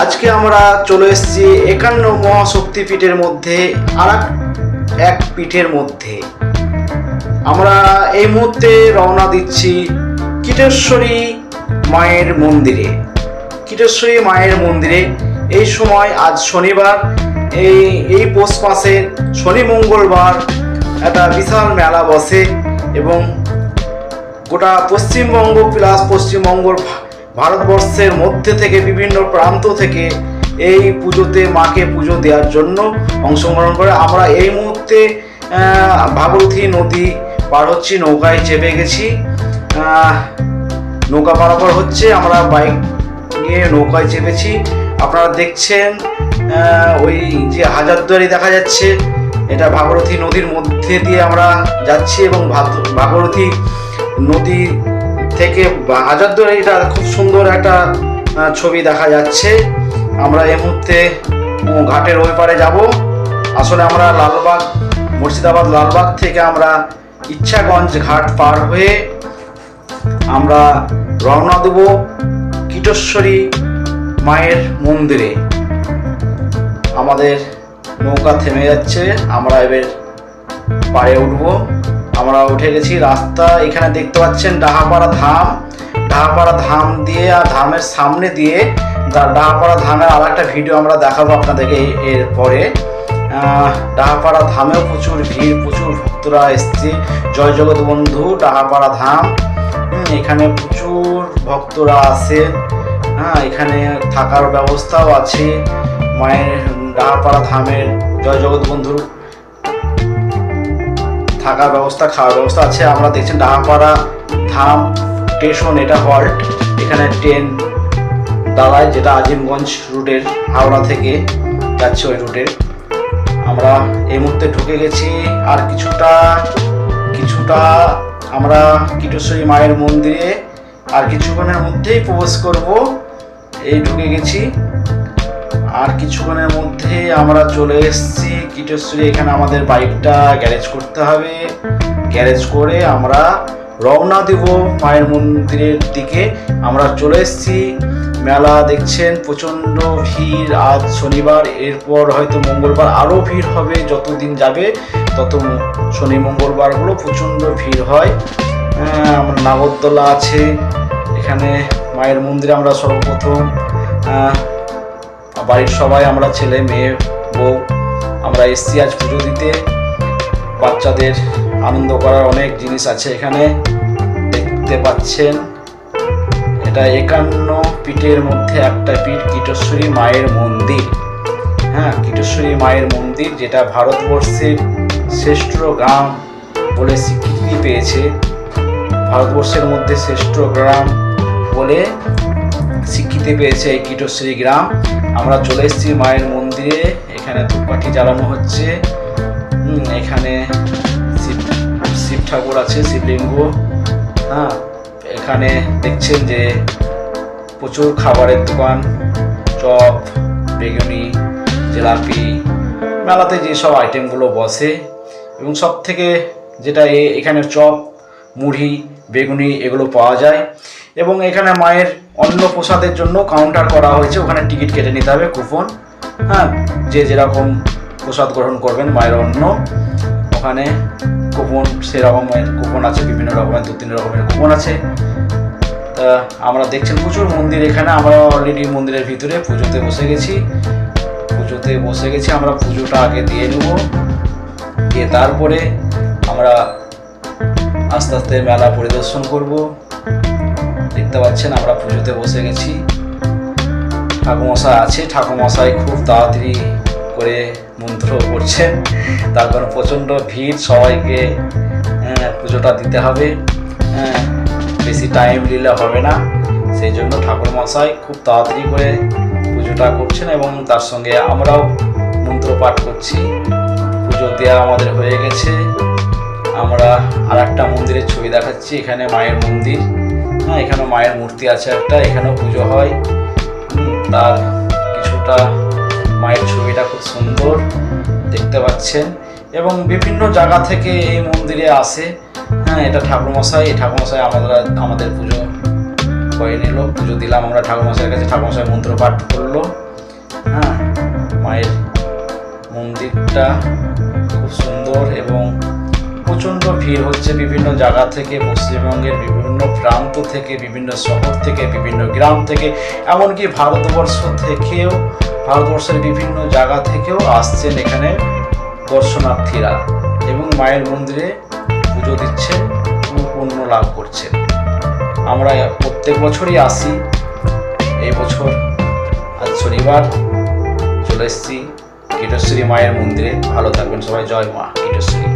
আজকে আমরা চলে এসেছি একান্ন মহাশক্তিপীঠের মধ্যে আর এক পীঠের মধ্যে। আমরা এই মুহূর্তে রওনা দিচ্ছি কীটেশ্বরী মায়ের মন্দিরে। কীটেশ্বরী মায়ের মন্দিরে। এই সময় আজ শনিবার, এই এই পৌষ মাসের শনি মঙ্গলবার একটা বিশাল মেলা বসে এবং গোটা পশ্চিমবঙ্গ প্লাস পশ্চিমবঙ্গ ভারতবর্ষের মধ্যে থেকে বিভিন্ন প্রান্ত থেকে এই পুজোতে মাকে পুজো দেওয়ার জন্য অংশগ্রহণ করে। আমরা এই মুহূর্তে আহ, নদী পার হচ্ছি নৌকায় চেপে গেছি। নৌকা পারাপার হচ্ছে আমরা বাইক নিয়ে নৌকায় চেপেছি। আপনারা দেখছেন ওই যে হাজারদুয়ারি দেখা যাচ্ছে এটা ভাগরথী নদীর মধ্যে দিয়ে আমরা যাচ্ছি এবং ভাগ- ভাগীরথী নদী থেকে বা- হাজারদুয়ারিটা খুব সুন্দর একটা ছবি দেখা যাচ্ছে। আমরা এই মুহূর্তে ঘাটের ওই পারে যাব। আসলে আমরা লালবাগ, মুর্শিদাবাদ, লালবাগ থেকে আমরা ইচ্ছাগঞ্জ ঘাট পার হয়ে আমরা রওনা দেব কীটেশ্বরী মায়ের মন্দিরে। আমাদের নৌকা থেমে যাচ্ছে, আমরা এবার পাড়ে উঠবো। আমরা উঠে গেছি রাস্তা, এখানে দেখতে পাচ্ছেন ডাহাপাড়া ধাম। ডাহাপাড়া ধাম দিয়ে আর ধামের সামনে দিয়ে ডাহাপাড়া ধামের আর একটা ভিডিও আমরা দেখাবো আপনাদেরকে এর পরে ডাহাপাড়া ধামেও প্রচুর ভিড়, প্রচুর ভক্তরা এসছে। জয় জগৎ বন্ধু, ডাহাপাড়া ধাম। এখানে প্রচুর ভক্তরা আসেন হ্যাঁ এখানে থাকার ব্যবস্থাও আছে। মায়ের, ডাহাপাড়া ধামের জয় জগৎ বন্ধুর থাকার ব্যবস্থা, খাওয়ার ব্যবস্থা আছে। আমরা দেখছেন ডাহাপাড়া ধাম স্টেশন, এটা হল্ট। এখানে ট্রেন দাঁড়ায়, যেটা আজিমগঞ্জ রুটের হাওড়া থেকে যাচ্ছে ওই রুটে আমরা এই মুহূর্তে ঢুকে গেছি। আর কিছুটা কিছুটা আমরা কীটেশ্বরী মায়ের মন্দিরে আর কিছুক্ষণের মধ্যেই প্রবেশ করব। এই ঢুকে গেছি। আর কিছুক্ষণের মধ্যে আমরা চলে এসেছি। কীটেশ্বরী, এখানে আমাদের বাইকটা গ্যারেজ করতে হবে। গ্যারেজ করে আমরা রওনা দেব মায়ের মন্দিরের দিকে। আমরা চলে এসেছি। মেলা দেখছেন, প্রচণ্ড ভিড়। আজ শনিবার, এরপর হয়তো মঙ্গলবার আরও ভিড় হবে। যত দিন যাবে, তত শনি, মঙ্গলবারগুলো প্রচণ্ড ভিড় হয়। আমার নাগরদোলা আছে। এখানে মায়ের মন্দিরে আমরা সর্বপ্রথম বাড়ির সবাই, আমরা ছেলে, মেয়ে, বউ, আমরা এসছি আজ পুজো দিতে। বাচ্চাদের আনন্দ করার অনেক জিনিস আছে এখানে। দেখতে পাচ্ছেন, এটা একান্ন পীঠের মধ্যে একটা পীঠ, কীটেশ্বরী মায়ের মন্দির। হ্যাঁ কীটেশ্বরী মায়ের মন্দির, যেটা ভারতবর্ষের শ্রেষ্ঠ গ্রাম বলে স্বীকৃতি পেয়েছে। ভারতবর্ষের মধ্যে শ্রেষ্ঠ গ্রাম বলে স্বীকৃতি পেয়েছে এই কীটশ্রী গ্রাম আমরা চলে এসেছি মায়ের মন্দিরে। এখানে ধূপকাঠি জ্বালানো হচ্ছে। এখানে শিব শিব ঠাকুর আছে, শিবলিঙ্গ। হ্যাঁ এখানে দেখছেন যে প্রচুর খাবারের দোকান, চপ, বেগুনি, জিলাপি, মেলাতে যেসব আইটেমগুলো বসে। এবং সব থেকে যেটা এখানে চপ, মুড়ি, বেগুনি এগুলো পাওয়া যায়। এবং এখানে মায়ের অন্ন প্রসাদের জন্য কাউন্টার করা হয়েছে, ওখানে টিকিট কেটে নিতে হবে কুপন হ্যাঁ যে যেরকম প্রসাদ গ্রহণ করবেন মায়ের অন্ন ওখানে কুপন সেরকমের কুপন আছে, বিভিন্ন রকমের দু তিন রকমের কুপন আছে। তা, আমরা দেখছেন প্রচুর মন্দির এখানে, আমরা অলরেডি মন্দিরের ভিতরে পুজোতে বসে গেছি। পুজোতে বসে গেছি, আমরা পুজোটা আগে দিয়ে নেব। দিয়ে তারপরে আমরা আস্তে আস্তে মেলা পরিদর্শন করব। দেখতে পাচ্ছেন আমরা পুজোতে বসে গেছি। ঠাকুমশাই আছে ঠাকুমশাই খুব তাড়াতাড়ি করে মন্ত্র করছেন। তার কারণ প্রচণ্ড ভিড় সবাইকে আহ, পুজোটা দিতে হবে। হ্যাঁ, বেশি টাইম নিলে হবে না। সেই জন্য ঠাকুরমশাই খুব তাড়াতাড়ি করে পুজোটা করছেন এবং তার সঙ্গে আমরাও মন্ত্র পাঠ করছি। পুজো দেওয়া আমাদের হয়ে গেছে। আমরা আর একটা মন্দিরের ছবি দেখাচ্ছি এখানে মায়ের মন্দির। হ্যাঁ এখানে মায়ের মূর্তি আছে একটা, এখানেও পুজো হয়। তার কিছুটা মায়ের ছবিটা খুব সুন্দর দেখতে পাচ্ছেন। এবং বিভিন্ন জায়গা থেকে এই মন্দিরে আসে। হ্যাঁ এটা ঠাকুরমশাই, এই ঠাকুরমশাই আমাদের আমাদের পুজো কয়েন এলো পুজো দিলাম আমরা ঠাকুরমশাইয়ের কাছে। ঠাকুরমশাই মন্ত্র পাঠ করল। হ্যাঁ মায়ের মন্দিরটা খুব সুন্দর এবং প্রচণ্ড ভিড় হচ্ছে বিভিন্ন জায়গা থেকে পশ্চিমবঙ্গের বিভিন্ন প্রান্ত থেকে, বিভিন্ন শহর থেকে, বিভিন্ন গ্রাম থেকে, এমনকি ভারতবর্ষ থেকেও, ভারতবর্ষের বিভিন্ন জায়গা থেকেও আসছেন এখানে দর্শনার্থীরা এবং মায়ের মন্দিরে পুজো দিচ্ছেন এবং পুণ্য লাভ করছেন। আমরা প্রত্যেক বছরই আসি, এই বছর আজ শনিবার, চলে এসেছি কীটেশ্বরী মায়ের মন্দিরে। ভালো থাকবেন সবাই, জয় মা কীটেশ্বরী।